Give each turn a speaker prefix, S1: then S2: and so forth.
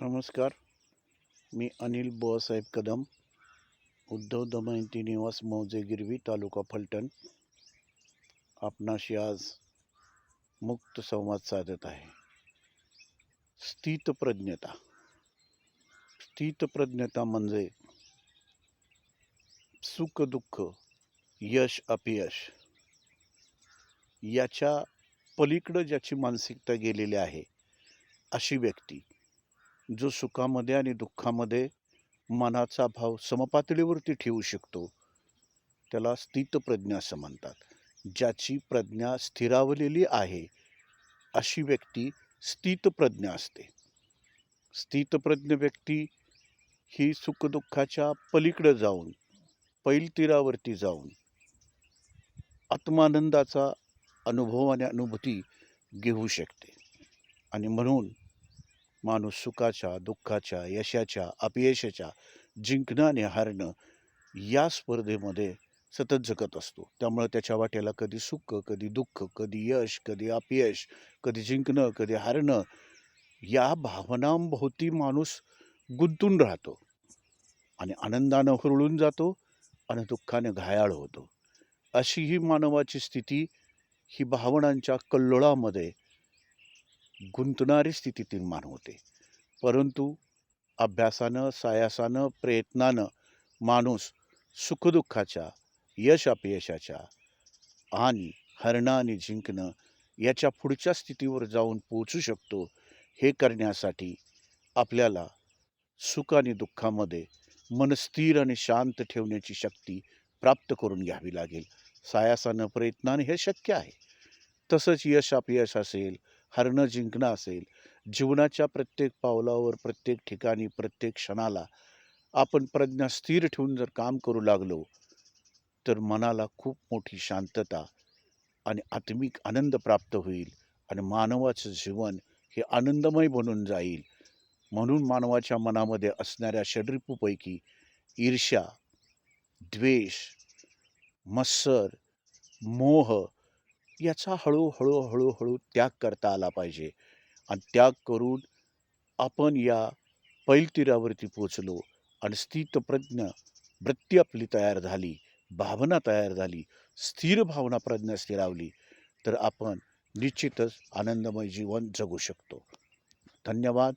S1: नमस्कार. मी अनिल बुवासाहेब कदम उद्धव दमयंती निवास मौजे गिरवी तालुका फलटण. आपणाशी आज मुक्त संवाद साधत आहे. स्थितप्रज्ञता. स्थितप्रज्ञता म्हणजे सुख दुःख यश अपयश. याच्या पलीकडं ज्याची मानसिकता गेलेली आहे अशी व्यक्ती. जो सुखामध्ये आणि दुःखामध्ये मनाचा भाव समपातळीवरती ठेवू शकतो त्याला स्थितप्रज्ञ असं म्हणतात ज्याची प्रज्ञा स्थिरावलेली आहे अशी व्यक्ती स्थितप्रज्ञ असते. स्थितप्रज्ञ व्यक्ती ही सुखदुःखाच्या पलीकडं जाऊन पैलतीरावरती जाऊन आत्मानंदाचा अनुभव आणि अनुभूती घेऊ शकते. आणि म्हणून माणूस सुखाच्या दुःखाच्या यशाच्या अपयशाच्या जिंकणं आणि हारणं या स्पर्धेमध्ये सतत जगत असतो. त्यामुळे त्याच्या वाट्याला कधी सुख कधी दुःख कधी यश कधी अपयश कधी जिंकणं कधी हारणं या भावनांभोवती माणूस गुंतून राहतो. आणि आनंदानं हुरळून जातो आणि दुःखाने घायाळ होतो. अशी ही मानवाची स्थिती ही भावनांच्या कल्लोळामध्ये गुंतणारी स्थिती निर्माण होते. परंतु अभ्यासानं सायासानं प्रयत्नानं माणूस सुखदुःखाच्या यश अपयशाच्या आणि हरणं आणि जिंकणं याच्या पुढच्या स्थितीवर जाऊन पोचू शकतो हे करण्यासाठी आपल्याला सुख आणि दुःखामध्ये मन स्थिर आणि शांत ठेवण्याची शक्ती प्राप्त करून घ्यावी लागेल. सायासानं प्रयत्नाने हे शक्य आहे. तसंच यश अपयश असेल हरणं जिंकणं असेल जीवनाच्या प्रत्येक पावलावर प्रत्येक ठिकाणी प्रत्येक क्षणाला आपण प्रज्ञा स्थिर ठेवून जर काम करू लागलो तर मनाला खूप मोठी शांतता आणि आत्मिक आनंद प्राप्त होईल आणि मानवाचं जीवन हे आनंदमय बनून जाईल. म्हणून मानवाच्या मनामध्ये असणाऱ्या षड्रिपूपैकी ईर्ष्या द्वेष मत्सर मोह याचा हळूहळू हळूहळू त्याग करता आला पाहिजे. आणि त्याग करून आपण या पैलतीरावरती पोचलो आणि स्थितप्रज्ञ वृत्ती आपली तयार झाली भावना तयार झाली स्थिर भावना प्रज्ञा स्थिरावली तर आपण निश्चितच आनंदमय जीवन जगू शकतो. धन्यवाद.